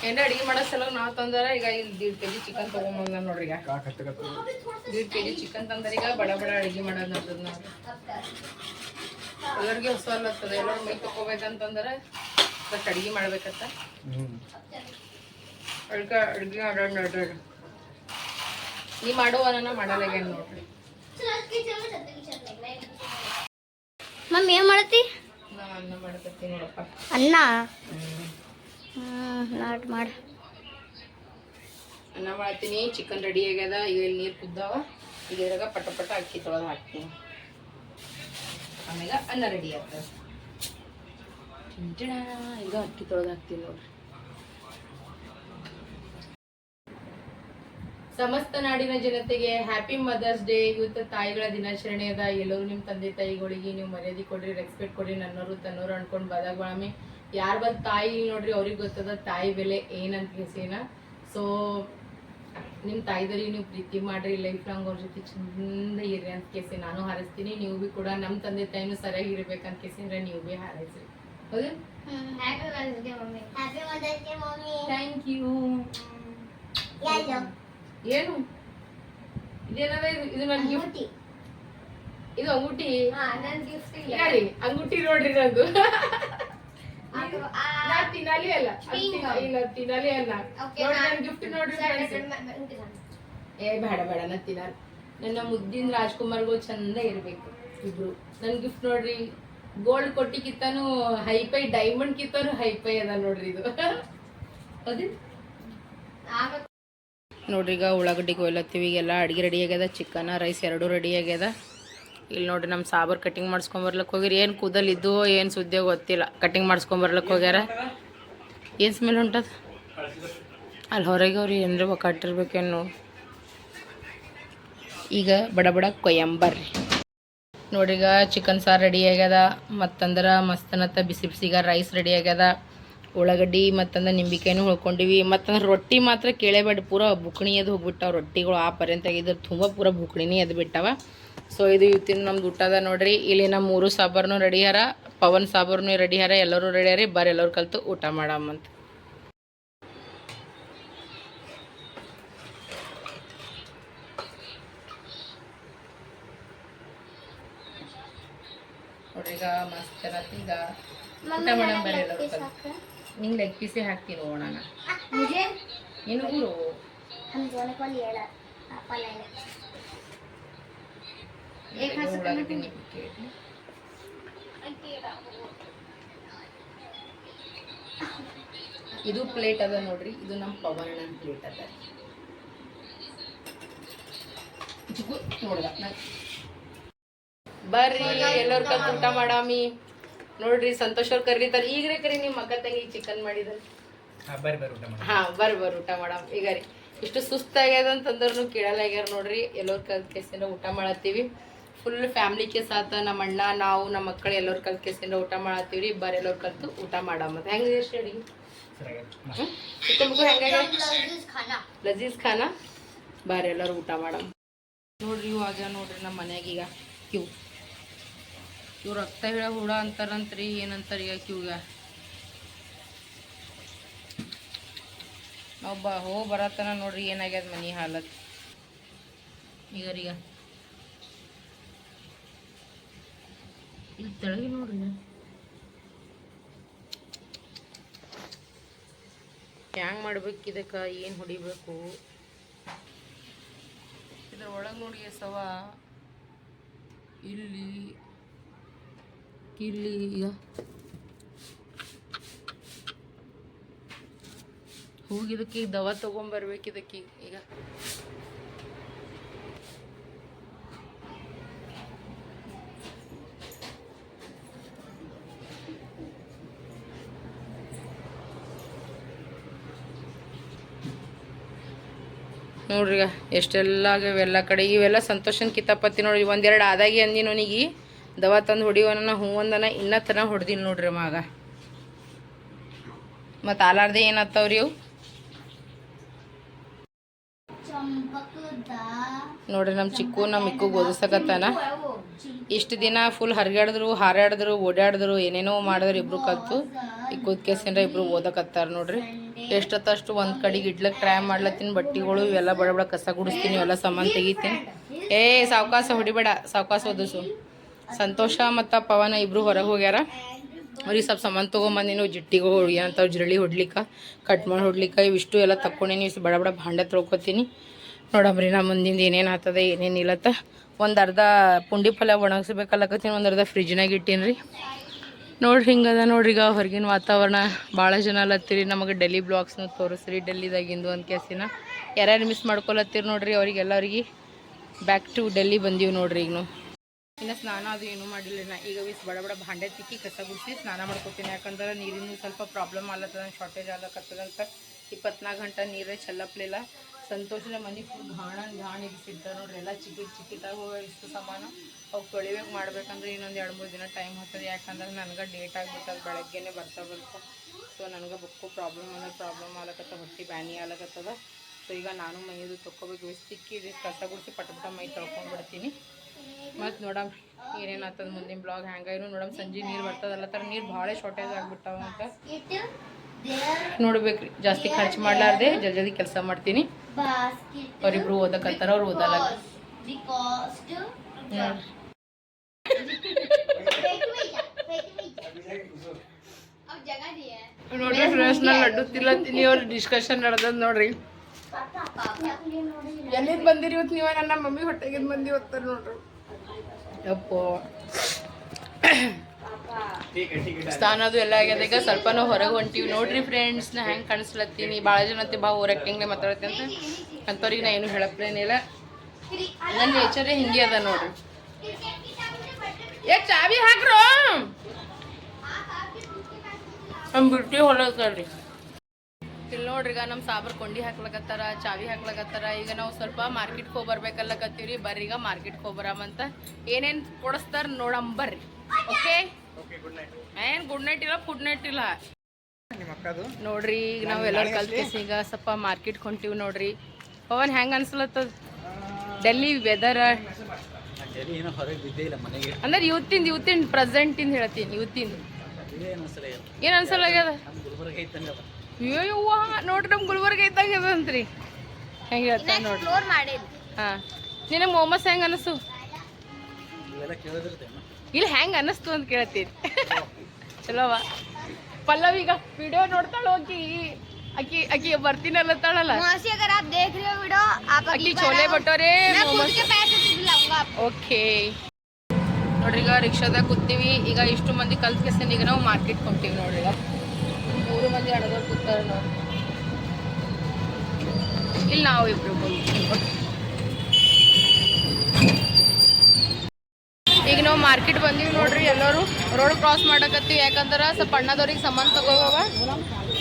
ಏನೇ ಅಡಿಗೆ ಮಾಡೋ ಸಲ ನಾವು ತಂದಾರ ಈಗ ಇಲ್ಲಿ ದೀಡ್ ಕೆ ಜಿ ಚಿಕನ್ ತೊಗೊಂಬಂದ ನೋಡ್ರಿ ಈಗ. ದೀಡ್ ಕೆ ಜಿ ಚಿಕನ್ ತಂದಾರ ಈಗ ಬಡ ಬಡ ಅಡಿಗೆ ಮಾಡೋದು ನೋಡ್ರಿ. ಎಲ್ಲರಿಗೆ ಹೊಸ ಅನ್ನಿಸ್ತದೆ ಎಲ್ಲರೂ ಮೈ ತಗೋಬೇಕಂತಂದ್ರೆ ಬಟ್ ಅಡುಗೆ ಮಾಡ್ಬೇಕತ್ತ ಅಡ್ಗೆ ಅಡುಗೆ ಮಾಡೋಣ ನೋಡ್ರಿ. ನೀ ಮಾಡುವನ ಮಾಡಲ್ಲ ನೋಡ್ರಿ ಮಮ್ಮಿ ಏನ್ ಮಾಡತ್ತಿ? ಅನ್ನ ಮಾಡಕತ್ತೀನಿ ನೋಡಪ್ಪ. ಅನ್ನ? ಹ್ಮ್. ನಾಟ್ ಮಾಡ. ಅನ್ನ ಮಾಡ್ತೀನಿ. ಚಿಕನ್ ರೆಡಿ ಆಗ್ಯದ. ಈಗ ಇಲ್ಲಿ ನೀರು ಕುದ್ದಾವ. ಈಗ ಇದ್ರಾಗ ಪಟ ಪಟ ಅಕ್ಕಿ ತೊಳೆದು ಹಾಕ್ತೀನಿ. ಆಮೇಲೆ ಅನ್ನ ರೆಡಿ ಆಗ್ತದೆ. ಈಗ ಅಕ್ಕಿ ತೊಳೆದಾಗ್ತಿಲ್ಲ ನೋಡ್ರಿ. ಸಮಸ್ತ ನಾಡಿನ ಜನತೆಗೆ ಹ್ಯಾಪಿ ಮದರ್ಸ್ ಡೇ ಇವತ್ತು ತಾಯಿಗಳ ದಿನಾಚರಣೆ ಅದ. ಎಲ್ಲರೂ ನಿಮ್ಮ ತಂದೆ ತಾಯಿಗಳಿಗೆ ನೀವು ಮರ್ಯಾದೆ ಕೊಡ್ರಿ ರೆಸ್ಪೆಕ್ಟ್ ಕೊಡ್ರಿ. ನನ್ನೋರು ತನ್ನೋರು ಅನ್ಕೊಂಡು ಬದಾಗ ಬಾಳಮಿ ಯಾರು ಬಂದು ತಾಯಿ ನೋಡ್ರಿ ಅವ್ರಿಗೆ ಗೊತ್ತದ ತಾಯಿ ಬೆಲೆ ಏನಂತ ಕೇಸಿನ ಸೊ ನಿಮ್ಮ ತಾಯಿದರಿಗೆ ನೀವು ಪ್ರೀತಿ ಮಾಡ್ರಿ ಲೈಫ್ ಲಾಂಗ್ ಅವ್ರ ಜೊತೆ ಚಂದ ಇರ್ರಿ ಅಂತ ಕೇಸಿ. ನಾನು ಹಾರೈಸ್ತೀನಿ ನೀವು ಬಿ ಕೂಡ ನಮ್ಮ ತಂದೆ ತಾಯಿನೂ ಸರಿಯಾಗಿ ಇರ್ಬೇಕಂತ ಕೇಸಿಂದ್ರೆ ನೀವು ಬಿ ಹಾರೈಸ್ರಿ. ಹೌದು? Happy mother's day mummy. Happy mother's day mummy. Thank you ಏನು? ಇದೇನದ ಇದು? ಇದು ನನ್ನ ಗಿಫ್ಟ್ ಇದು ಅಂಗುಟಿ. ಅಂಗುಟಿ ನೋಡ್ರಿ ನಂದು. ತಿನ್ನಲಿ ಅಲ್ಲ. ಇಲ್ಲ ತಿನ್ನಲಿ ಅಲ್ಲ. ಗಿಫ್ಟ್. ಏ ಬೇಡ ಬೇಡ ನಾ ತಿನ್ನಲ್ಲ. ನನ್ನ ಮುದ್ದಿನ ರಾಜ್ಕುಮಾರ್ಗಳು ಚಂದ ಇರ್ಬೇಕು ಇಬ್ರು. ನನ್ ಗಿಫ್ಟ್ ನೋಡ್ರಿ ಗೋಲ್ಡ್ ಕೊಟ್ಟಿಕ್ಕಿತ್ತಾನು ಹೈಫೈ ಡೈಮಂಡ್ ಕಿತ್ತಾನು ಹೈಫೈ ಅದ ನೋಡ್ರಿ ಇದು. ನೋಡ್ರಿ ಈಗ ಉಳ್ಳಾಗಡ್ಡಿಗೆ ಒಯ್ಲತ್ತೀವಿ ಈಗೆಲ್ಲ ಅಡಿಗೆ ರೆಡಿ ಆಗ್ಯದ ಚಿಕನ್ ರೈಸ್ ಎರಡೂ ರೆಡಿ ಆಗ್ಯದ. ಇಲ್ಲಿ ನೋಡ್ರಿ ನಮ್ಮ ಸಾಬರ್ ಕಟಿಂಗ್ ಮಾಡಿಸ್ಕೊಂಬರ್ಲಕ್ಕೆ ಹೋಗಿರಿ ಏನು ಕೂದಲ್ ಇದ್ದು ಏನು ಸುದ್ದಿ ಗೊತ್ತಿಲ್ಲ. ಕಟಿಂಗ್ ಮಾಡಿಸ್ಕೊಂಬರ್ಲಕ್ಕೆ ಹೋಗ್ಯಾರ. ಏನು ಸ್ಮೆಲ್ ಹೊಂಟದ ಅಲ್ಲಿ ಹೊರಗೆ ಅವ್ರಿಗೆ ಏನರ ಕಟ್ಟಿರ್ಬೇಕೇನು. ಈಗ ಬಡ ಬಡ ಕೊಯ್ಯಂಬರ್ರಿ ಈಗ ಚಿಕನ್ ಸಾರು ರೆಡಿ ಆಗ್ಯದ. ಮತ್ತಂದ್ರೆ ಮಸ್ತನತ್ತ ಬಿಸಿ ಬಿಸಿಗ ರೈಸ್ ರೆಡಿ ಆಗ್ಯದ. ಉಳ್ಳಾಗಡ್ಡಿ ಮತ್ತಂದ್ರೆ ನಿಂಬಿಕಾಯಿನೂ ಹೊಳ್ಕೊಂಡಿವಿ ಮತ್ತಂದ್ರೆ ರೊಟ್ಟಿ ಮಾತ್ರ ಕೇಳೇಬೇಡ ಪೂರ ಬುಕ್ಣಿ ಎದ್ದು ಹೋಗ್ಬಿಟ್ಟಾವ ರೊಟ್ಟಿಗಳು. ಆ ಪರ್ಯಂತ ಇದ್ರ ತುಂಬ ಪೂರ ಬುಕ್ಣಿನೇ ಎದ್ದು ಬಿಟ್ಟಾವ. ಸೊ ಇದು ಇವತ್ತಿನ ನಮ್ದು ಊಟ ಅದ ನೋಡ್ರಿ. ಇಲ್ಲಿ ನಮ್ಮ ಮೂರು ಸಾಬಾರ್ನು ರೆಡಿ ಹರ ಪವನ್ ಸಾಬಾರ್ನು ರೆಡಿ ಹರ ಎಲ್ಲರೂ ರೆಡಿ ಹಾರಿ ಬರ ಎಲ್ಲರೂ ಕಲ್ತು ಊಟ ಮಾಡಮ್ಮಂತ ನೋಡ್ರಿ ಈಗ ಮಸ್ತ್ ಈಗ ಊಟ ಮಾಡಮ್ ನಿಂಗೆ ಲೆಗ್ ಪೀಸೇ ಹಾಕ್ತೀನಿ ಹೋಗೋಣ मुझे ನೀನು ಊರು हम दोनों को ले ला पापा ले ले एक हाथ से ಉಳ್ಳಾಗಡ್ಡಿ ನಿಂಬಿಕಾಯಿ ಇದು ಪ್ಲೇಟ್ ಅದ ನೋಡ್ರಿ ಇದು ನಮ್ಮ ಪವನಣ್ಣನ ಪ್ಲೇಟ್ ಅದ ಚಿಕ್ಕು ನೋಡ್ದ ನಾ- ಬರ್ರಿ ಎಲ್ಲರ ಕಲ್ತು ಊಟ ಮಾಡಾಮಿ ನೋಡ್ರಿ ಸಂತೋಷ್ ಅವ್ರು ಕರೀತಾರ. ಈಗ್ರೆ ಕರಿ ನಿಮ್ಮ ಅಕ್ಕ ತಂಗಿ ಚಿಕನ್ ಮಾಡಿದಾರೆ ಹಾ ಬರ್ ಬರ್ ಊಟ ಮಾಡಮ್. ಈಗ ರೀ ಇಷ್ಟು ಸುಸ್ತಾಗ್ಯದ ಅಂತಂದ್ರೂ ಕೇಳಲ್ಲ ಆಗ್ಯಾರ ನೋಡ್ರಿ. ಎಲ್ಲರ ಕಲ್ತ್ ಕೇಸಿಂದ ಊಟ ಮಾಡತ್ತೀವಿ. ಫುಲ್ ಫ್ಯಾಮಿಲಿ ಕೇಸ್ ಆತ ನಮ್ಮ ಅಣ್ಣ ನಾವು ನಮ್ಮ ಮಕ್ಕಳು ಎಲ್ಲರ ಕಲ್ತ್ ಕೇಸಿಂದ ಊಟ ಮಾಡತ್ತೀವಿ ರೀ ಬರ್ ಎಲ್ಲರ ಕಲ್ತು ಊಟ ಮಾಡಮ್ಮದ ಹೆಂಗಿದೆ ಅಷ್ಟೇ ಲಜೀಸ್ ಖಾನ? ಬಾರಿ ಎಲ್ಲರೂ ಊಟ ಮಾಡಮ್. ನೋಡ್ರಿ ಇವಾಗ ನೋಡ್ರಿ ನಮ್ಮ ಮನ್ಯಾಗ ಈಗ ಇವು ಇವ್ ರಕ್ತ ಹೇಳ ಹುಳ ಅಂತಾರಂತ್ರಿ ಏನಂತಾರ ಈಗ ಕ್ಯೂಗ ನಾವು ಬ ಹೋಗಿ ಬರತನ ನೋಡ್ರಿ ಏನಾಗ್ಯದ ಮನಿ ಹಾಲತ್. ಈಗ ರೀಗ ಇಲ್ಲಿ ತೆಳಗಿ ನೋಡ್ರಿ. ಹ್ಯಾಂಗ್ ಮಾಡ್ಬೇಕು ಇದಕ್ಕೆ? ಏನು ಹೊಡಿಬೇಕು? ಇದ್ರ ಒಳಗೆ ನೋಡಿ ಸವ ಇಲ್ಲಿ ಇಲ್ಲಿ ಈಗ. ಹೋಗಿ ಇದಕ್ಕೆ ಈಗ ದವಾ ತೊಗೊಂಬರ್ಬೇಕು ಇದಕ್ಕೆ ಈಗ. ನೋಡ್ರಿ ಎಷ್ಟೆಲ್ಲ ಆಗ್ಯಾವ ಎಲ್ಲ ಕಡೆ. ಇವೆಲ್ಲ ಸಂತೋಷನ್ ಕಿತಾಪತಿ ನೋಡ್ರಿ, ಒಂದೆರಡು ಆದಾಗಿ ಅಂದಿನ ಅವನಿಗೆ ದವಾ ತಂದು ಹೊಡಿಯೋನ ನಾ ಹೂ ಒಂದನ ತನ ಹೊಡೆದಿಲ್ಲ ನೋಡ್ರಿ ಮಗ. ಮತ್ತು ಆಲಾರ್ದೆ ಏನತ್ತವ್ರಿ ಇವು? ನೋಡ್ರಿ ನಮ್ಮ ಚಿಕ್ಕು ನಮ್ಮ ಇಕ್ಕು ಓದಿಸ್ತಕತ್ತಾನ ಇಷ್ಟು ದಿನ ಫುಲ್ ಹರಿಗಾಡಿದ್ರು ಹಾರಾಡಿದ್ರು ಓಡಾಡಿದ್ರು ಏನೇನೋ ಮಾಡಿದ್ರು ಇಬ್ರು ಕಲ್ತು. ಈಗ ಕೂತ್ಕೇಸೇನ್ರ ಇಬ್ರು ಓದಕತ್ತಾರ ನೋಡ್ರಿ. ಎಷ್ಟತ್ತಷ್ಟು ಒಂದು ಕಡೆಗೆ ಇಡ್ಲಕ್ಕೆ ಟ್ರೈ ಮಾಡ್ಲತ್ತೀನಿ, ಬಟ್ಟೆಗಳು ಇವೆಲ್ಲ ಬಡ ಬಡ ಕಸ ಗುಡಿಸ್ತೀನಿ, ಇವೆಲ್ಲ ಸಾಮಾನು ತೆಗಿತೀನಿ. ಏ ಸಾವಕಾಶ ಹೊಡಿಬೇಡ ಸಾವಕಾಶ ಓದಿಸು. ಸಂತೋಷ ಮತ್ತು ಪವನ ಇಬ್ರು ಹೊರಗೆ ಹೋಗ್ಯಾರ. ಅವ್ರಿಗೆ ಸ್ವಲ್ಪ ಸಾಮಾನು ತೊಗೊಂಬಂದಿನಿ ಹೋಗಿ ಅಂತ ಜಿರಳಿ ಹೊಡ್ಲಿಕ್ಕೆ ಕಟ್ ಮಾಡಿ ಹೊಡ್ಲಿಕ್ಕೆ ಇವಿಷ್ಟು ಎಲ್ಲ ತಕ್ಕೊಂಡೀನಿ ಇಷ್ಟು ಬಡ ಬಡ ಭಾಂಡೆ ತೊಳ್ಕೊತೀನಿ. ನೋಡಮ್ರಿ, ನಾ ಮುಂದಿಂದ ಏನೇನು ಆಗ್ತದೆ ಏನೇನು ಇಲ್ಲತ್ತ ಒಂದು ಅರ್ಧ ಪುಂಡಿ ಪಲ್ಯ ಒಣಗಿಸ್ಬೇಕಲ್ಲಕತ್ತೀನಿ, ಒಂದು ಅರ್ಧ ಫ್ರಿಜ್ನಾಗ ಇಟ್ಟೀನಿ ರೀ ನೋಡ್ರಿ ಹಿಂಗದ ನೋಡ್ರಿ ಈಗ ಹೊರಗಿನ ವಾತಾವರಣ, ಭಾಳ ಜನ ಅಲ್ಲತ್ತೀರಿ ನಮಗೆ ಡೆಲ್ಲಿ ಬ್ಲಾಗ್ಸ್ನ ತೋರಿಸ್ರಿ ಡೆಲ್ಲಿದಾಗಿಂದು ಒಂದು ಕೆಸಿನ. ಯಾರ್ಯಾರು ಮಿಸ್ ಮಾಡ್ಕೊಲತ್ತೀರಿ ನೋಡ್ರಿ, ಅವ್ರಿಗೆಲ್ಲರಿಗೆ ಬ್ಯಾಕ್ ಟು ಡೆಲ್ಲಿ ಬಂದೀವಿ ನೋಡ್ರಿ ಈಗ ನಾವು ಇನ್ನು ಸ್ನಾನ ಅದು ಏನು ಮಾಡಿಲ್ಲ ನಾ ಈಗ ವಿಸ್ ಬಡ ಬಡ ಭಾಂಡೆ ತಿಕ್ಕಿ ಕಸ ಗುಡಿಸಿ ಸ್ನಾನ ಮಾಡ್ಕೊತೀನಿ ಯಾಕಂದ್ರೆ ನೀರಿನ ಸ್ವಲ್ಪ ಪ್ರಾಬ್ಲಮ್ ಆಗ್ಲತ್ತದ ಶಾರ್ಟೇಜ್ ಆಗ್ಲಕತ್ತದಂತ ಇಪ್ಪತ್ನಾಲ್ಕು ಗಂಟೆ ನೀರೇ ಚೆಲ್ಲಪ್ಲಿಲ್ಲ. ಸಂತೋಷದ ಮನೆ ಫುಲ್ ಘಾಣ ಘಾಣ ಇರಿಸಿರ್ತಾರೆ ನೋಡ್ರಿ. ಎಲ್ಲ ಚಿಕ್ಕಿಟ್ ಚಿಕ್ಕಿಟಾಗ ಇಷ್ಟು ಸಾಮಾನು ಅವು ತೊಳಿಬೇಕು ಮಾಡ್ಬೇಕಂದ್ರೆ ಇನ್ನೊಂದು ಎರಡು ಮೂರು ದಿನ ಟೈಮ್ ಹೋಗ್ತದೆ ಯಾಕಂದ್ರೆ ನನಗೆ ಡೇಟ್ ಆಗಿಬಿಟ್ಟದ, ಬೆಳಗ್ಗೆನೇ ಬರ್ತಾ ಬರ್ತಾ. ಸೊ ನನಗೆ ಬುಕ್ಕು ಪ್ರಾಬ್ಲಮ್ ಅಂದ್ರೆ ಪ್ರಾಬ್ಲಮ್ ಆಗ್ಲಕತ್ತ ಹೊಟ್ಟೆ ಬ್ಯಾನಿ ಆಗ್ಲಕತ್ತದ. ಸೊ ಈಗ ನಾನು ಮೈದು ತೊಗೋಬೇಕು ತಿಕ್ಕಿ ಕಸ ಗುಡಿಸಿ ಪಟ ಪಟ ಮೈ ತೊಳ್ಕೊಂಡ್ಬಿಡ್ತೀನಿ. ಮತ್ತು ನೋಡಮ್ ಏನೇನು ಆತದ ಮುಂದಿನ ಬ್ಲಾಗ್ ಹ್ಯಾಂಗೈನು ನೋಡಮ್ ಸಂಜೆ ನೀರು ಬರ್ತದಲ್ಲ ಥರ ನೀರು ಭಾಳ ಶಾರ್ಟೇಜ್ ಆಗಿಬಿಟ್ಟಾವ ಅಂತ. ನೋಡ್ಬೇಕ್ರಿ ಜಾಸ್ತಿ ಖರ್ಚು ಮಾಡ್ಲಾರ್ದೆ ಜಲ್ದಿ ಜಲ್ದಿ ಕೆಲಸ ಮಾಡ್ತೀನಿ. ಅವರಿಬ್ರು ಓದಕ್ಕಂತಾರ ಅವ್ರು ಓದಲ್ಲ. ನೋಡ್ರಿ ಫ್ರೆಂಡ್ಸ್ ನಾನು ಅಡ್ಡುತ್ತಿಲ್ಲ ಅವ್ರ ಡಿಸ್ಕಷನ್ ನಡೆದದ್ ನೋಡ್ರಿ. ಎಲ್ಲಿಂದ ಬಂದಿರಿ ಇವತ್ತು ನೀವು? ನನ್ನ ಮಮ್ಮಿ ಹೊಟ್ಟೆಗಿಂದ ಬಂದಿ ಹೋಗ್ತಾರೆ ನೋಡ್ರಿ. ಅಪ್ಪೋ ಸ್ಥಾನ ಅದು ಎಲ್ಲ ಆಗ್ಯದ. ಈಗ ಸ್ವಲ್ಪ ನಾವು ಹೊರಗೆ ಹೊಂಟೀವಿ. ನೋಡ್ರಿ ಫ್ರೆಂಡ್ಸ್ ನಾ ಹೆಂಗೆ ಕಾಣಿಸ್ಲತ್ತೀನಿ? ಭಾಳ ಜನ ಬಾ ಊರಕ್ಕೆ ಹೆಂಗೆ ಮಾತಾಡತ್ತೆ ಅಂತ. ಅಂಥವ್ರಿಗೆ ನಾ ಏನು ಹೇಳಪ್ಲೇನಿಲ್ಲ ನನ್ನ ನೇಚರೇ ಹಿಂಗೆ ಅದ ನೋಡ್ರಿ. ಏ, ಚಾವಿ ಹಾಕ್ರೋ? ನಮ್ಮ ಬಿಟ್ಟಿ ಹೊಲತ್ತಲ್ರಿ ಇಲ್ಲಿ ನೋಡ್ರಿ ಈಗ ನಮ್ಮ ಸಾಬ್ರ ಕೊಂಡಿ ಹಾಕ್ಲಕತ್ತಾರ ಚಾವಿ ಹಾಕ್ಲಕತ್ತಾರ ಈಗ ನಾವು ಸ್ವಲ್ಪ ಮಾರ್ಕೆಟ್ಗೆ ಹೋಗಿ ರೀ ಬರ್ರಿ ಈಗ ಮಾರ್ಕೆಟ್ಗೆ ಹೋಗಿ ಬರಾಮಂತ ಏನೇನು ಕೊಡಿಸ್ತಾರ ನೋಡಮ್ ಬರ್ರಿ ಓಕೆ? ಏನ್ ಗುಡ್ ನೈಟ್ ಇಲ್ಲ ಫುಡ್ ನೈಟ್ ಇಲ್ಲ. ನೋಡ್ರಿ ಈಗ ನಾವು ಎಲ್ಲರೂ ಕಲ್ತಿಸಿ ಈಗ ಸ್ವಲ್ಪ ಮಾರ್ಕೆಟ್ ಹೊಂಟಿವಿ ನೋಡ್ರಿ. ಪವನ್ ಹೆಂಗೆ ಅನ್ಸ್ಲತ್ತದ? ಡೆಲ್ಲಿ ವೆದರ್ ಅಂದ್ರೆ ಇವತ್ತಿಂದ ಇವತ್ತಿನ ಪ್ರೆಸೆಂಟಿಂದ ಹೇಳ್ತೀನಿ ಇವತ್ತಿಂದ. ಏನ್ ಅನ್ಸಲ್ಲ ಅಯ್ಯೋ ನೋಡ್ರಿ ನಮ್ ಗುಲ್ಬರ್ಗ ಇದ್ದಾಗ ಇದಂತ್ರಿ ಹೆಂಗೆ ಹೇಳ್ತಾನೆ ನೋಡ್ರಿ. ಹಾಂ. ನಿನಗೆ ಮೊಮಸ್ ಹೆಂಗೆ ಅನಿಸು? ಇಲ್ಲಿ ಹೆಂಗೆ ಅನ್ನಿಸ್ತು ಅಂತ ಕೇಳ್ತೀನಿ ಚಲೋವ? ಪಲ್ಲವ್ ಈಗ ವಿಡಿಯೋ ನೋಡ್ತಾಳ ಹೋಗಿ ಅಕ್ಕಿ ಅಕ್ಕಿ ಬರ್ತೀನಲ್ಲ ತಾಳಲ್ಲ ಅಕ್ಕಿ ಚೋಲೆ ಬಟ್ಟೋರೆ ಓಕೆ. ನೋಡ್ರಿ ಈಗ ರಿಕ್ಷಾದಾಗ ಕೂತೀವಿ ಈಗ ಇಷ್ಟು ಮಂದಿ ಕಲ್ತ್ಕೆಸನ್ ಈಗ ನಾವು ಮಾರ್ಕೆಟ್ ಹೊಂತೀವಿ ನೋಡ್ರಿ ಮಂದಿ ಅಡಗೋರು ಕೂತಾರ ನೋಡಿ ಇಲ್ಲಿ ನಾವು ಇಬ್ರು ಈಗ ನಾವು ಮಾರ್ಕೆಟ್ ಬಂದೀವಿ ನೋಡ್ರಿ ಎಲ್ಲರೂ. ರೋಡ್ ಕ್ರಾಸ್ ಮಾಡಕತ್ತೀವಿ. ಯಾಕಂದ್ರೆ ಸ್ವಲ್ಪ ಅಣ್ಣದವ್ರಿಗೆ ಸಾಮಾನು ತಗೋವ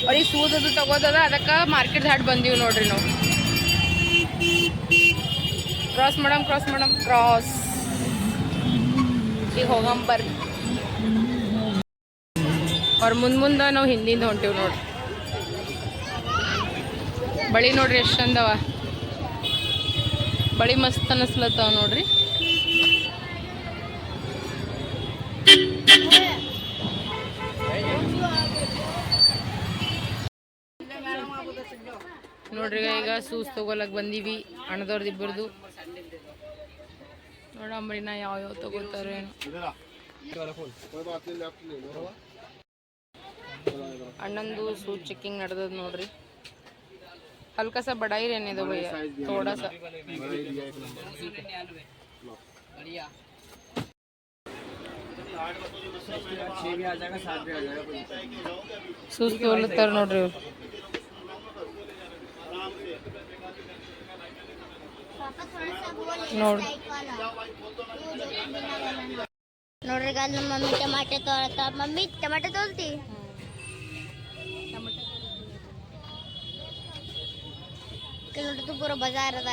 ಅವ್ರಿಗೆ ಸೂದದು ತಗೋದದ ಅದಕ್ಕೆ ಮಾರ್ಕೆಟ್ ದಾಟ್ ಬಂದೀವಿ ನೋಡ್ರಿ ನಾವು. ಕ್ರಾಸ್ ಮಾಡಮ್ ಕ್ರಾಸ್ ಮಾಡಮ್ ಕ್ರಾಸ್ ಈಗ ಹೋಗಮ್ ಬರ್ರಿ. ಅವ್ರ ಮುಂದ್ ಮುಂದ ನಾವು ಹಿಂದಿಂದ ಹೊಂಟೀವಿ ನೋಡ್ರಿ. ಬಳಿ ನೋಡ್ರಿ ಎಷ್ಟು ಚಂದವ ಬಳಿ ಮಸ್ತ್ ಅನಸ್ಲತ್ತವ ನೋಡ್ರಿ. ನೋಡ್ರಿ ಈಗ ಸೂಸ್ ತಗೋಲಕ್ ಬಂದೀವಿ ಅಣ್ಣದವ್ರದ್ದು ಇಬ್ಬರದು. ನೋಡಂಬ್ರಿ ನಾ ಯಾವ ಯಾವ ತಗೋತಾರೋ ಏನು. ಅಣ್ಣಂದು ಸೂಟ್ ಚೆಕಿಂಗ್ ನಡೆದದ ನೋಡ್ರಿ. ಹಲ್ಕ ಸ ಬಡಾಯಿ ಏನಿದೆ ಭಯ್ಯ. ಥೋಡಾ ಸ. ಸೂಸ್ ತೋಲತ್ತಾರ ನೋಡ್ರಿ ನೋಡ್ರಿ ನೋಡ್ರಿ ನಮ್ಮ ಮಮ್ಮಿ ಟಮಾಟೆ ತೋಳ್ತಾ ಮಮ್ಮಿ ಟಮಾಟೆ ತೊಳ್ತಿ? ನೋಡ್ರಿ ತು ಪೂರ ಬಜಾರ್ ಅದ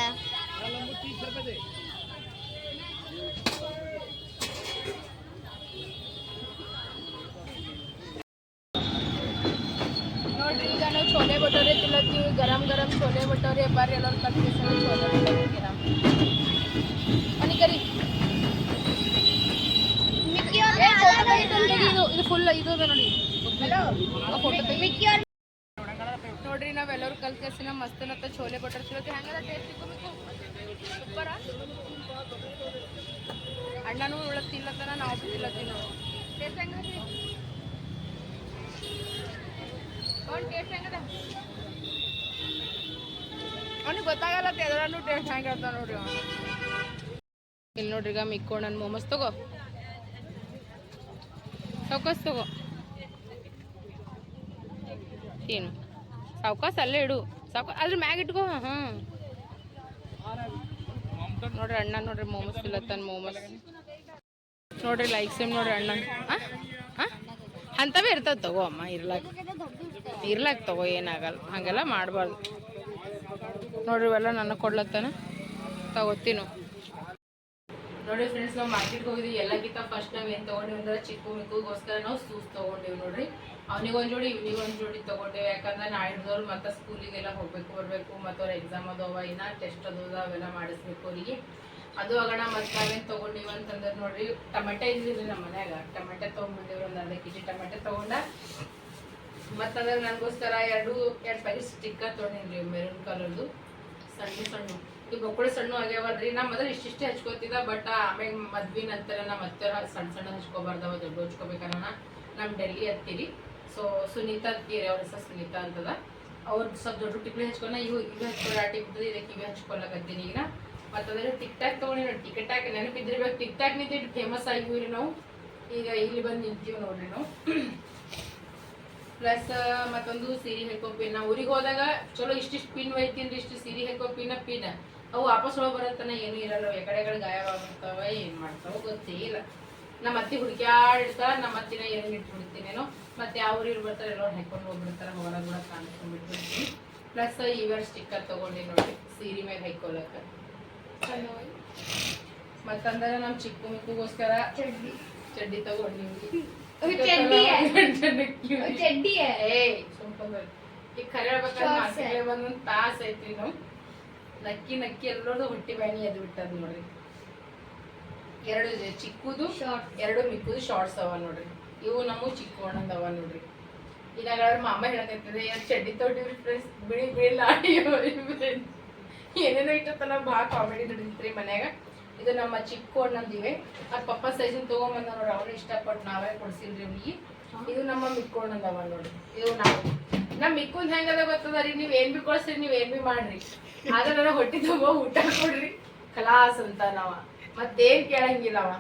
ನೋಡ್ರಿ ಈಗ ನಾವು ಚೋಲೆ ಭಟೋರೆ ತಿನ್ನತ್ತೀವಿ ಗರಂ ಗರಂ ಚೋಲೆ ಭಟೋರೆ ಬರ್ರಿ ಎಲ್ಲರೂ ಕಲ್ತು ಚೋಲೆ ಭಟೋರೆ ತಿನ್ನಮ್ ಬನ್ನಿ ಕರಿ ಏ, photo ತೆಗಿ, ಇದನ್ನ ತೆಗಿ, ಇದು ಇದು ಫುಲ್ ಇದು ಅದ ನೋಡಿ ಫೋಟೋ ತೆಗಿ ನೋಡ್ರಿ ನಾವೆಲ್ಲರೂ ಕಲ್ತ್ ಚೋಲೆ ನತ್ತ ಚೋಲೆ ಹೆಂಗದ ಟೇಸ್ಟ್ ಸೂಪರ ಅಣ್ಣನೂ ಉಳತ್ ತಿನ್ಲತ್ತಾನ ನಾವು ತಿನ್ಲತ್ತೀವಿ ನಾವು ಟೇಸ್ಟ್ ಹೆಂಗದ ಅವ್ನು ಟೇಸ್ಟ್ ಹೆಂಗದ ಅವ್ನಿಗೆ ಗೊತ್ತಾಗಲ್ಲ ತೆದ್ರೂ ಟೇಸ್ಟ್ ಹೇಳ್ತಾನೆ ನೋಡ್ರಿ ಅವ. ಇಲ್ಲಿ ನೋಡ್ರಿ ಈಗ ಮಿಕ್ಕೋ ನನ್ನ ಮೋಮಸ್ ತಗೋ ಸಾವ್ಕಾಸ್ ತಗೋ ಏನು ಸಾವ್ಕಾಸ್ ಅಲ್ಲೇ ಇಡು ಸಾವ್ಕಾ ಅದ್ರ ಮ್ಯಾಗ ಇಟ್ಕೋ ಹಾಂ ನೋಡ್ರಿ ಅಣ್ಣ ನೋಡ್ರಿ ಮೋಮೋಸ್ ಇಲ್ಲತ್ತಾನ ಮೋಮೋಸ್. ನೋಡ್ರಿ ಲೈಕ್ ಸೇಮ್ ನೋಡ್ರಿ ಅಣ್ಣ. ಅಂಥವೇ ಇರ್ತದೆ ತಗೋ ಅಮ್ಮ ಇರ್ಲಾಕ. ಇರ್ಲಾಕ ತಗೋ ಏನಾಗಲ್ಲ. ಹಾಗೆಲ್ಲ ಮಾಡಬಾರ್ದು. ನೋಡ್ರಿ ಇವೆಲ್ಲ ನನಗೆ ಕೊಡ್ಲತ್ತಾನ. ತಗೋತೀನು ನೋಡಿ ಫ್ರೆಂಡ್ಸ್ ನಾವು ಮಾರ್ಕೆಟ್ಗೆ ಹೋಗಿದ್ವಿ. ಎಲ್ಲಕ್ಕಿಂತ ಫಸ್ಟ್ ನಾವು ಏನು ತೊಗೊಂಡಿವಿ ಅಂದ್ರೆ ಚಿಕ್ಕು ಮಿಕ್ಕುಗೋಸ್ಕರ ನಾವು ಸೂಸ್ ತೊಗೊಂಡಿವಿ ನೋಡ್ರಿ. ಅವನಿಗೆ ಒಂದು ಜೋಡಿ ಇವ್ನಿಗೆ ಒಂದು ಜೋಡಿ ತಗೊಂಡೇವೆ. ಯಾಕಂದ್ರೆ ನಾಳಿದ್ದವ್ರು ಮತ್ತೆ ಸ್ಕೂಲಿಗೆಲ್ಲ ಹೋಗ್ಬೇಕು, ಬರಬೇಕು, ಮತ್ತು ಅವ್ರ ಎಕ್ಸಾಮ್ ಅದಾವ ಇನ್ನ ಟೆಸ್ಟ್ ಅದಾವ ಅವೆಲ್ಲ ಮಾಡಿಸ್ಬೇಕು ಅವರಿಗೆ. ಅದು ಆಗೋಣ ಮತ್ತೆ ನಾವೇನು ತೊಗೊಂಡಿವಿ ಅಂತಂದ್ರೆ ನೋಡ್ರಿ, ಟೊಮೆಟೊ ಇದ್ದಿದ್ರಿ ನಮ್ಮ ಮನೆಯಾಗ. ಟೊಮೆಟೊ ತೊಗೊಂಡ್ಬಂದಿವ್ರಿ ಒಂದು ಅರ್ಧ ಕೆ ಜಿ ಟೊಮೆಟೊ ತೊಗೊಂಡ ಮತ್ತಂದ್ರೆ ನನಗೋಸ್ಕರ ಎರಡು ಎರಡು ಪ್ಯಾಕೆಟ್ ಸ್ಟಿಕ್ಕ ತೊಗೊಂಡಿನ್ರಿ ಮೆರೂನ್ ಕಲರ್ದು ಸಣ್ಣ ಸಣ್ಣ. ಈ ಬೊಕ್ಕಳು ಸಣ್ಣ ಆಗ್ಯಾವಲ್ರಿ. ನಾ ಮೊದಲು ಇಷ್ಟಿಷ್ಟೇ ಹಚ್ಕೋತಿದ್ದ ಬಟ್ ಆಮೇಲೆ ಮದ್ವಿ ನಂತರ ನಮ್ಮ ಮತ್ತೆ ಸಣ್ಣ ಸಣ್ಣ ಹಚ್ಕೋಬಾರ್ದವ, ದೊಡ್ಡ ಹಚ್ಕೋಬೇಕನ್ನ ನಮ್ಮ ಡೆಲ್ಲಿ ಹತ್ತೀರಿ. ಸೊ ಸುನೀತಾ ಅತ್ತಿ ಅವ್ರ ಹೆಸರು ಸುನೀತಾ ಅಂತದ. ಅವ್ರ ಸ್ವಲ್ಪ ದೊಡ್ಡ ಟಿಕ್ಲಿ ಹಚ್ಕೊಂಡ ಇವು ಹಚ್ಕೊಳ್ಳೋ ಆಟಿ ಬಿದ್ದದ ಇದಕ್ಕೆ ಇವೆ ಹಚ್ಕೊಳ್ಳಕತ್ತೀನಿ ಈಗ. ಮತ್ತಂದ್ರೆ ಟಿಕ್ ಟಾಕ್ ತೊಗೊಂಡಿ ನೋಡಿ ಟಿಕ್ ಟಾಕ್ ನೆನಪಿದ್ರಿಬೇಕು ಟಿಕ್ ಟಾಕ್ ನಿಂತು ಫೇಮಸ್ ಆಗಿವ್ರಿ ನಾವು. ಈಗ ಇಲ್ಲಿ ಬಂದು ನಿಂತೀವಿ ನೋಡ್ರಿ ನಾವು. ಪ್ಲಸ್ ಮತ್ತೊಂದು ಸೀರೆ ಹಾಕೋ ಪಿನ್ ಊರಿಗೆ ಹೋದಾಗ ಚಲೋ ಇಷ್ಟಿಷ್ಟು ಪಿನ್ ಒಯ್ತೀನಿ ಇಷ್ಟು ಸೀರೆ ಹಾಕೋ ಪಿನ್ ಪಿನ್ ಅವು ವಾಪಸ್ ಹೋಗಿ ಬರತ್ತನ ಏನು ಇರಲ್ಲ. ಎಕಡೆ ಕಡೆ ಗಾಯವಾಗ್ತಾವ ಏನು ಮಾಡ್ತಾವ ಗೊತ್ತೇ ಇಲ್ಲ. ನಮ್ಮ ಅತ್ತಿ ಹುಡುಕ್ಯಾಡ್ತಾ ನಮ್ಮ ಅತ್ತಿನ ಏನು ಇಟ್ಬಿಡ್ತೀನೇನೋ ಮತ್ತೆ ಯಾವ ಊರಿಗೆ ಬರ್ತಾರೆ ಎಲ್ಲರೂ ಹಾಕೊಂಡು ಹೋಗ್ಬಿಡ್ತಾರೆ ಹೊರಗೆ ಕೂಡ ಕಾಣಿಸ್ಕೊಂಡ್ಬಿಡ್ತೀನಿ ಪ್ಲಸ್ ಇವರ್ ಸ್ಟಿಕ್ಕರ್ ತಗೊಂಡಿ ನೋಡಿ ಸೀರೆ ಮೇಲೆ ಹಾಕೊಳಕ್ಕೆ ಮತ್ತಂದ್ರೆ ನಮ್ಮ ಚಿಕ್ಕು ಮಿಕ್ಕುಗೋಸ್ಕರ ಚಡ್ಡಿ. ತಗೊಂಡಿವಿ ಚಡ್ಡಿ ಸುಮ್ಕೊಂಡ್ ಈಗ ಖರೆ ಹೇಳ್ಬೇಕಂದ್ರೆ ತಾಸ್ ಐತ್ರಿ ನಾವು ನಕ್ಕಿ ನಕ್ಕಿ ಎಲ್ಲರದು ಹುಟ್ಟಿ ಬ್ಯಾನಿ ಅದು ಬಿಟ್ಟದ್ ನೋಡ್ರಿ. ಎರಡು ಚಿಕ್ಕದು ಚಿಕ್ಕುದು ಎರಡು ಮಿಕ್ಕುದು ಶಾರ್ಟ್ಸ್ ಅವ ನೋಡ್ರಿ. ಇವು ನಮಗೂ ಚಿಕ್ಕ ಒಣಂದವ ನೋಡ್ರಿ. ಇನ್ನಾಗ ಅವ್ರ ಮಾಮ ಹೇಳಕತ್ತಿದ್ರೆ ಎರಡು ಚಡ್ಡಿ ತೊಟ್ಟಿವ್ರಿ ಫ್ರೆಂಡ್ಸ್ ಬಿಳಿ ಬಿಳಿ ಲಾಡಿ ಏನೇನೋ ಇಟ್ಟತ್ತಲ್ಲ ಭಾಳ ಕಾಮಿಡಿ ನಡೀತ್ರಿ ಮನ್ಯಾಗ. ಇದು ನಮ್ಮ ಚಿಕ್ಕ ಅಣ್ಣಂದಿವೆ ಆ ಪಪ್ಪ ಸೈಜಿನ ತಗೊಂಬಂದ ನೋಡ್ರಿ, ಅವ್ರು ಇಷ್ಟಪಟ್ಟು ನಾವೇ ಕೊಡ್ಸಿಲ್ರಿ ಅವ್ನಿಗೆ. ಇದು ನಮ್ಮ ಮಿಕ್ಕು ಅಣ್ಣಂದವ ನೋಡ್ರಿ. ಇದು ನಾವು. ನಮ್ಮ ಮಿಕ್ಕುಂದ್ ಹೆಂಗದ ಗೊತ್ತದ ರೀ ನೀವ್ ಏನ್ ಬಿ ಕೊಡ್ಸ್ರಿ, ನೀವ್ ಏನ್ ಬಿ ಮಾಡ್ರಿ. ಆದ್ರೆ ಹೊಟ್ಟಿ ತುಂಬ ಊಟ ಕೊಡ್ರಿ. ಕಲಾಸ್ ಅಂತ ನಾವ. ಮತ್ತೇನ್ ಕೇಳಂಗಿಲ್ಲ ಅವ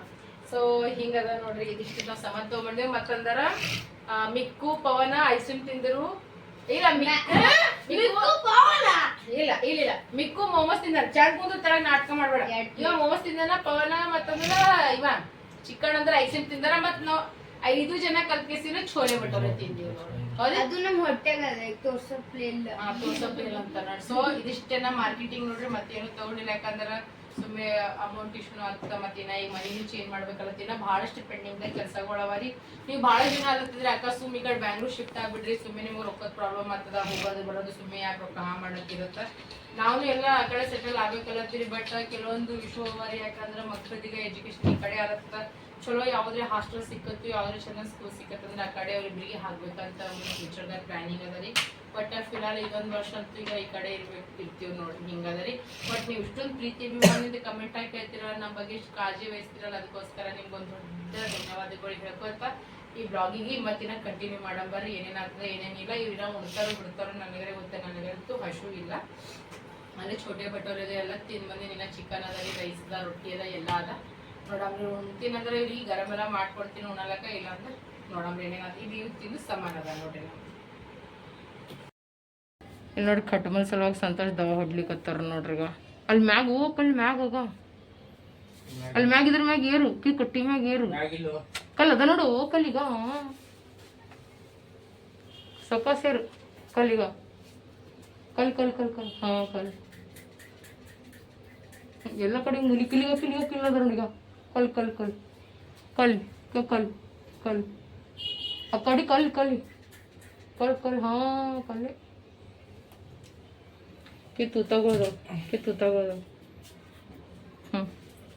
ಸೊ ಹಿಂಗದ ನೋಡ್ರಿ ಇದಿಷ್ಟು ನಾವು ಸಮಾನ ತಗೊಂಡ್ವಿ ಮತ್ತಂದರ ಮಿಕ್ಕು ಪವನ ಐಸ್ ಕ್ರೀಮ್ ತಿಂದರು. ಇಲ್ಲ ಇಲ್ಲ ಇಲ್ಲ ಇಲ್ಲ. ಮಿಕ್ಕು ಮೋಮೋಸ್ ತಿಂದಾನ ಚಾಟ್ ಮುಂದೆ ತರ ನಾಟಕ ಮಾಡ್ಬೇಡ. ಇವ ಮೋಮೋಸ್ ತಿಂದಾನ ಪವನ ಮತ್ತಂದ್ರ ಇವ ಚಿಕನ್ ಅಂದ್ರೆ ಐಸ್ ಕ್ರೀಮ್ ತಿಂದಾರ. ಮತ್ ನಾವ್ ಐದು ಜನ ಕಲ್ಪಿಸಿನ ಛೋಲೆ ಬಟೋರೆ ತಿಂದೀವಿ ಅದು ನಮ್ಮ ಹೊಟ್ಟೆಗೆ ತೋರ್ಸಪ್ಲಿಲ್ಲ ತೋರ್ಸೋಪಿಲ್ಲ ಅಂತ ಸೊ ಇದಿಷ್ಟೇನ ಮಾರ್ಕೆಟಿಂಗ್ ನೋಡ್ರಿ ಮತ್ತೇನು ತಗೊಂಡಿಲ್ಲ. ಯಾಕಂದ್ರ ಸುಮ್ಮನೆ ಅಮೌಂಟ್ ಇಶ್ಯೂನು ಅಂತ ಮತ್ತೆ ಇನ್ನ ಈಗ ಮನೇನು ಚೇಂಜ್ ಮಾಡ್ಬೇಕಲ್ಲತ್ತಿನ ಬಹಳಷ್ಟು ಪೆಂಡಿಂಗ್ ಕೆಲಸಗಳು ರೀ. ನೀವು ಭಾಳ ದಿನ ಆಗುತ್ತಿದ್ರೆ ಅಕ್ಕ ಸುಮ್ಮ ಈಗ ಬ್ಯಾಂಗ್ಳೂರ್ ಶಿಫ್ಟ್ ಆಗ್ಬಿಡ್ರಿ ಸುಮ್ಮನೆ ನಿಮ್ಗೆ ರೊಕ್ಕದ ಪ್ರಾಬ್ಲಮ್ ಆಗ್ತದ, ಹೋಗೋದು ಬರೋದು ಸುಮ್ಮನೆ ಯಾಕೆ ರೊಕ್ಕ ಹಾ ಮಾಡಕ್ಕಿರುತ್ತ. ನಾವು ಎಲ್ಲ ಆ ಕಡೆ ಸೆಟಲ್ ಆಗ್ಬೇಕಲ್ಲತ್ತೀರಿ ಬಟ್ ಕೆಲವೊಂದು ಇಶ್ಯೂ ರೀ, ಯಾಕಂದ್ರೆ ಮಕ್ಕಳಿಗೆ ಎಜುಕೇಶನ್ ಈ ಕಡೆ ಆಗತ್ತ ಚಲೋ ಯಾವ್ದ್ರೆ ಹಾಸ್ಟೆಲ್ ಸಿಕ್ಕತ್ತು ಯಾವ್ದ್ರೆ ಚೆನ್ನಾಗಿ ಸ್ಕೂಲ್ ಸಿಕ್ಕತ್ತಂದ್ರೆ ಆ ಕಡೆ ಅವ್ರಿಬ್ರಿಗೆ ಹಾಕ್ಬೇಕಂತ ಒಂದು ಫ್ಯೂಚರ್ದಾಗ ಪ್ಲಾನಿಂಗ್ ಅದ ರೀ. ಬಟ್ ಫಿಲಾಲ್ ಇದೊಂದು ವರ್ಷ ಅಂತೂ ಈಗ ಈ ಕಡೆ ಇರ್ಬೇಕು, ಇರ್ತೀವಿ ನೋಡಿ ಹಿಂಗದ ರೀ ಬಟ್ ನೀವು ಇಷ್ಟೊಂದು ಪ್ರೀತಿ ಅಭಿಮಾನಿಂದ ಕಮೆಂಟ್ ಹಾಕಿ ಕೇಳ್ತಿರಲ್ಲ ನಮ್ಮ ಬಗ್ಗೆ ಇಷ್ಟು ಕಾಳಜಿ ವಹಿಸ್ತಿರಲ್ಲ, ಅದಕ್ಕೋಸ್ಕರ ನಿಮ್ಗೊಂದು ದೊಡ್ಡ ಧನ್ಯವಾದಗಳು ಹೇಳ್ಕೊಳ್ತಾ. ಈ ಬ್ಲಾಗಿಗೆ ಮತ್ತಿನ ಕಂಟಿನ್ಯೂ ಮಾಡಂಬರ್ರಿ ಏನೇನಾಗ್ತದೆ ಏನೇನಿಲ್ಲ ಇವ್ರ ಉಣ್ತಾರೋ, ಬಿಡ್ತಾರೋ ನನಗೆ ಗೊತ್ತೆ ನನಗಂತೂ ಹಶು ಇಲ್ಲ. ಅಲ್ಲೇ ಛೋಟೆ ಬಟೋರ್ ಇದೆ ಎಲ್ಲ ತಿಂದು ನಿನ್ನ ಚಿಕನ್ ಅದ ರೀ ರೈಸ್ ಅದ, ರೊಟ್ಟಿ ಅದ, ಎಲ್ಲ ಅದ. ನೋಡಮ್ರಿ ಉಣ್ತೀನಂದ್ರೆ ಇಲ್ಲಿ ಗರಂ ಎಲ್ಲ ಮಾಡ್ಕೊಡ್ತೀನಿ ಉಣಲಕ್ಕ ಇಲ್ಲ ಅಂದ್ರೆ ನೋಡಮ್ರಿ ಏನೇನಾದ ಇದು ಇವ್ ತಿಂದು ಸಮಾನ ಅದ ನೋಡ್ರಿ ಇಲ್ಲಿ ನೋಡಿ ಕಟ್ಮಲ್ ಸಲುವಾಗಿ ಸಂತೋಷ ದವ ಹೊಡ್ಲಿಕತ್ತಾರ ನೋಡ್ರಿ ಈಗ ಅಲ್ಲಿ ಮ್ಯಾಗ ಹೋಗಕ್ ಅಲ್ಲಿ ಮ್ಯಾಗ ಹೋಗ. ಅಲ್ಲಿ ಮ್ಯಾಗ ಇದ್ರ ಮ್ಯಾಗ ಏರು ಕಿ ಕಟ್ಟಿ ಮ್ಯಾಗ ಏರು. ಕಲ್ ಅದ ನೋಡು ಕಲ್ಲಿಗ ಸ್ವಲ್ಪ ಸೇರು ಕಲ್ಲಿಗ ಕಲ್ ಕಲ್ ಕಲ್ ಕಲ್. ಹಾ ಕಲ್. ಎಲ್ಲ ಕಡೆ ಮುಲಿ ಕಿಲಿಗ ಕಿಲಿಗ ಕಿಲ್ಲ ಅದ ನೋಡಿಗ ಕಲ್ ಕಲ್ ಕಲ್ ಕಲ್ ಕ- ಕಲ್ ಕಲ್ ಆ ಕಡೆ ಕಲ್ ಕಲ್ ಕಲ್ ಕಲ್ ಹಾ ಕಲ್ಲೆ ಕಿತ್ತು ತಗೋದು ಕಿತ್ತು ತಗೋದು ಹ್ಞೂ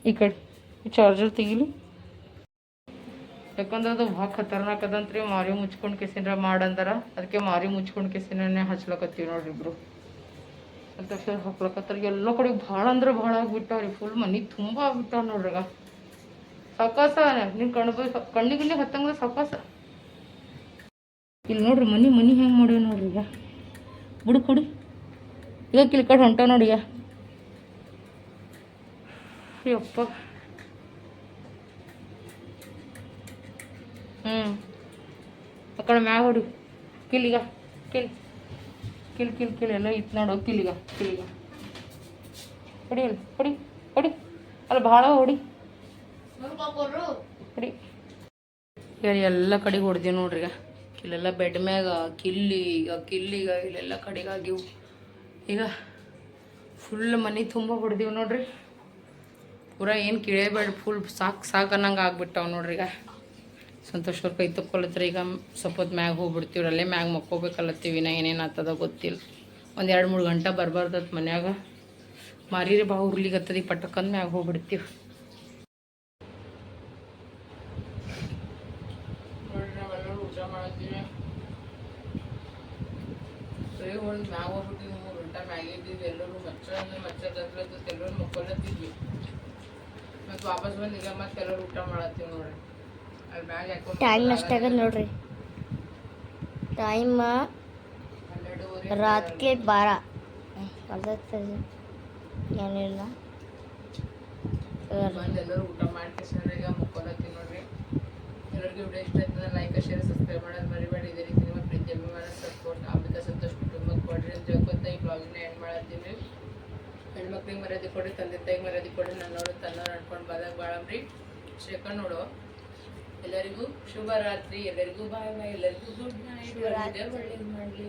ಈ ಕಡೆ ಚಾರ್ಜರ್ ತೆಗಿಲಿ ಯಾಕಂದ್ರೆ ಅದು ಭಾಳ ಖತರ್ನಾಕ್ ಅದಂತ್ರಿ ಮಾರಿ ಮುಚ್ಕೊಂಡು ಕೆಸಿನ ಮಾಡಂದಾರ ಅದಕ್ಕೆ ಮಾರಿ ಮುಚ್ಕೊಂಡು ಕೆಸಿನೇ ಹಚ್ಲಕತ್ತೀವಿ ನೋಡ್ರಿ ಇಬ್ರು ಅಂತ ಹಾಕ್ಲಕತ್ತಾರ ಎಲ್ಲ ಕಡೆ ಭಾಳ ಅಂದ್ರೆ ಭಾಳ ಆಗ್ಬಿಟ್ಟಾವ್ರಿ ಫುಲ್ ಮನಿ ತುಂಬ ಆಗ್ಬಿಟ್ಟಾವ ನೋಡ್ರಿ ಈಗ ನಿನ್ನ ನಿನ್ ಕಣ್ಣು ಬೈ ಕಣ್ಣಿಗಿಲ್ಲಿ ಹತ್ತಂಗ ಸಾವಕಾಸ ಇಲ್ಲಿ ನೋಡ್ರಿ ಮನಿ ಮನಿ ಹೆಂಗೆ ಮಾಡ್ಯಾವ ನೋಡ್ರಿ ಈಗ. ಬಿಡು ಕೊಡಿ ಈಗ ಕಿಲ್ಕಟ್ ಹೊಂಟ ನೋಡಿ ಯಪ್ಪ. ಹ್ಞೂ ಕಡೆ ಮ್ಯಾಗ ಹೊಡಿ. ಕಿಲಿಗ ಕಿಲ್. ಕಿಲ್ ಕಿಲ್ ಕಿಲ್ ಎಲ್ಲ ಇತ್ತು ನೋಡು ಕಿಲಿಗ ಕಿಲಿಗ ಹೊಡಿ ಅಲ್ಲಿ. ಹೊಡಿ. ಹೊಡಿ. ಅಲ್ಲಿ ಭಾಳ ಹೊಡಿ. ಈಗ ಎಲ್ಲ ಕಡೆಗೆ ಹೊಡ್ದೀವಿ ನೋಡ್ರಿ ಈಗ. ಇಲ್ಲೆಲ್ಲ ಬೆಡ್ ಮ್ಯಾಗ, ಕಿಲ್ಲಿ, ಈಗ ಕಿಲ್ಲಿಗ ಇಲ್ಲೆಲ್ಲ ಕಡೆಗೆ ಆಗಿವು ಈಗ ಫುಲ್ ಮನೆ ತುಂಬ ಹೊಡ್ದೀವಿ ನೋಡ್ರಿ. ಪೂರ ಏನು ಕಿಳಿಯಬೇಡ ಫುಲ್ ಸಾಕು ಸಾಕು ಅನ್ನಂಗೆ ಆಗ್ಬಿಟ್ಟಾವ ನೋಡ್ರಿ ಈಗ. ಸಂತೋಷವ್ರ ಕೈ ತಕ್ಕೊಳತ್ರ, ಈಗ ಹೊತ್ತು ಮ್ಯಾಗ ಹೋಗ್ಬಿಡ್ತೀವಿ ಅಲ್ಲೇ ಮ್ಯಾಗ ಮಕ್ಕೋಬೇಕಲ್ಲತ್ತೀವಿ ನಾ ಏನೇನು ಆಗ್ತದ ಗೊತ್ತಿಲ್ಲ. ಒಂದು ಎರಡು ಮೂರು ಗಂಟೆ ಬರ್ಬಾರ್ದತ್ ಮನ್ಯಾಗ. ಮಾರೀರಿ ಬಾ ಉರ್ಲಿಗತ್ತದ ಈಗ ಪಟಕ್ಕಂದು ಮ್ಯಾಗ ಹೋಗ್ಬಿಡ್ತೀವಿ ನೋಡ್ರಿ ನಾವೆಲ್ಲರೂ ಊಟ ಮಾಡತ್ತೀವಿ ಸರಿ ಒಂದು ಮ್ಯಾಗ ಮೂರು ಗಂಟೆ ಇದ್ದಿದ್ವಿ ಎಲ್ಲರೂ ಮಚ್ಚ ಅಂದ್ರೆ ಮಚ್ಚ ಗದ್ಲತ್ತದ ಎಲ್ಲರೂ ಮಕ್ಕೊಳತ್ತಿದ್ವಿ. ಮತ್ತು ವಾಪಸ್ ಬಂದು ಈಗ ಮತ್ತೆ ಎಲ್ಲರೂ ಊಟ ಮಾಡತ್ತೀವಿ ನೋಡ್ರಿ. ಅಲ್ಲಿ ಮ್ಯಾಗ ಯಾಕೋ ಟೈಮ್ ಎಷ್ಟಾಗದ ನೋಡ್ರಿ. ಟೈಮ್ ರಾತ್ರಿ ಬಾರ. ಏನಿಲ್ಲ. ಬಂದು ಎಲ್ಲರೂ ಊಟ ಮಾಡಿ ಈಗ ಮುಕ್ಕೊಳತ್ತೀವಿ. ಎಲ್ಲರಿಗೂ ವಿಡಿಯೋ ಇಷ್ಟ ಆಯ್ತಂದ್ರೆ ಲೈಕ್ ಶೇರ್ ಸಬ್ಸ್ಕ್ರೈಬ್ ಮಾಡೋದು ಮರಿಬೇಡಿ. ಇದೇ ರೀತಿ ನಿಮ್ಮ ಪ್ರೀತಿ, ಅಭಿಮಾನ ಸಪೋರ್ಟ್ ಅಂಬಿಕಾ ಸಂತೋಷ್ ಕುಟುಂಬಕ್ಕೆ ಕೊಡ್ರಿ ಅಂತ ಹೇಳ್ಕೊತ ಈ ಬ್ಲಾಗ್ನ ಎಂಡ್ ಮಾಡತ್ತೀನಿ ಹೆಣ್ಮಕ್ಳಿಗೆ ಮರ್ಯಾದೆ ಕೊಡ್ರಿ, ತಂದೆ ತಾಯಿಗೆ ಮರ್ಯಾದೆ ಕೊಡ್ರಿ, ನನ್ನೋರು ತನ್ನ ನಡ್ಕೊಂಡು ಬಂದಾಗ ಬಾಳಂಬ್ರಿ ಶ್ರೀಕಂಡ್ ನೋಡು. ಎಲ್ಲರಿಗೂ ಶುಭ ರಾತ್ರಿ ಎಲ್ಲರಿಗೂ ಬಾಯ್ ಬಾಯ್ ಎಲ್ಲರಿಗೂ ಗುಡ್ ನೈಟ್ ಮಾಡಲಿ